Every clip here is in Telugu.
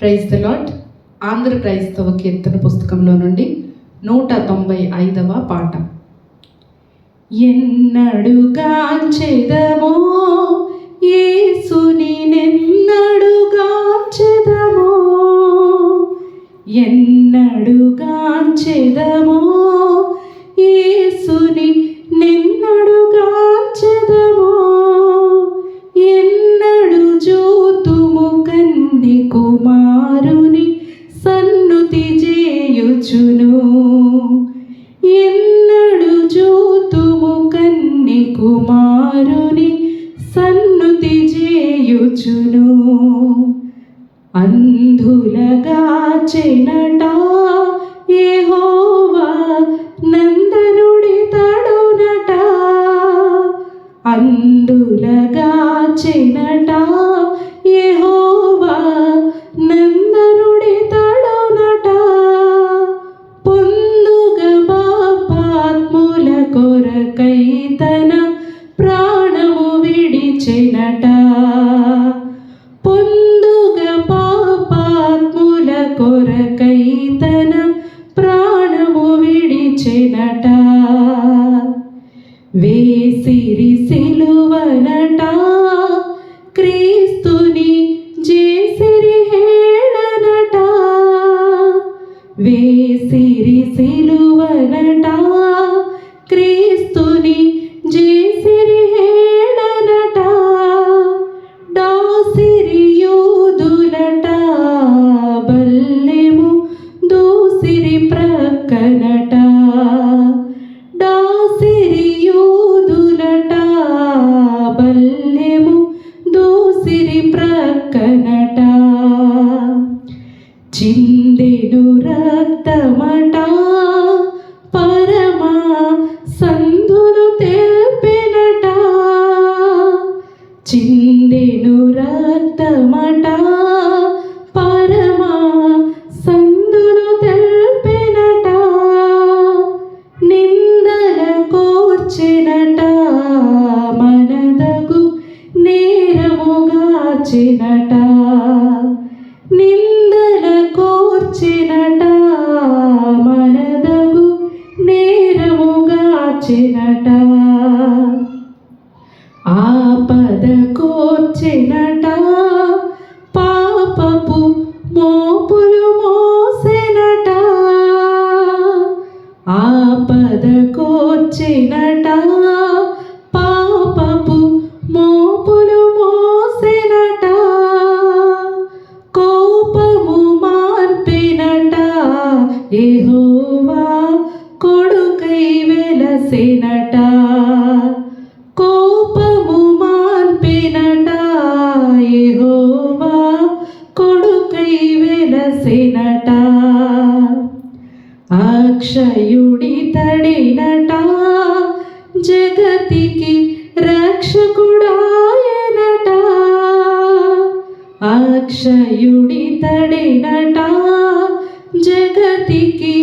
ప్రైజ్ ద లాట్ ఆంధ్ర క్రైస్తవ కీర్తన పుస్తకంలో నుండి నూట తొంభై ఐదవ పాట ఎన్నడుగాంచెదమో ఎన్నడుగా నెన్నడుగాంచెదమో ఎన్నడుగాంచెదమో నిన్నడుగా చెదమో ఎన్నడు జూతుము కన్ని కుమార్ చేయుచును ఎన్నడు చూతుము కన్ని కుమారుని సన్నుతి చేయుచును. అంధులగా చెనట ఏహోవా నందనుడి తడునట. అందులగా సిరి సిలువనట క్రీస్తుని జేసిరి హేళనట. వేసిరి సిలువనట ప్రక్కనట చిందెను రక్తమట నేరముగా చినట నిందల కూర్చినట మనదగు నేరముగాచినట ఆపద కూర్చినట పాపపు మోపులు మోసినట. ఆపద కూర్చినట సేనట కోపము మాన్పినట యెహోవా కొడుకై వెలసెనట. అక్షయుడి తడినట జగతికి రక్షకుడాయనట. అక్షయుడి తడినట జగతికి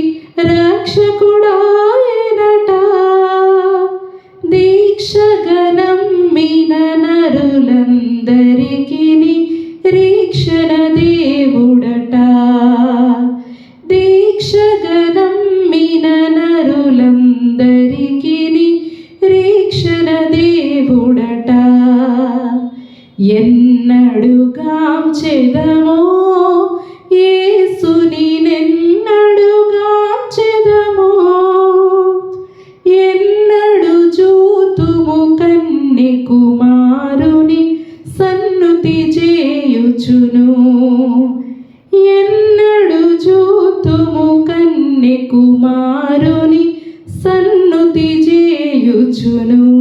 ఎన్నడుగాం చెదమో? యేసుని నెన్నడుగాం చెదమో? ఎన్నడు చూతుము కన్నె కుమారుని సన్నుతి చేయుచును? ఎన్నడు చూతుము కన్నె కుమారుని సన్నుతి చేయుచును?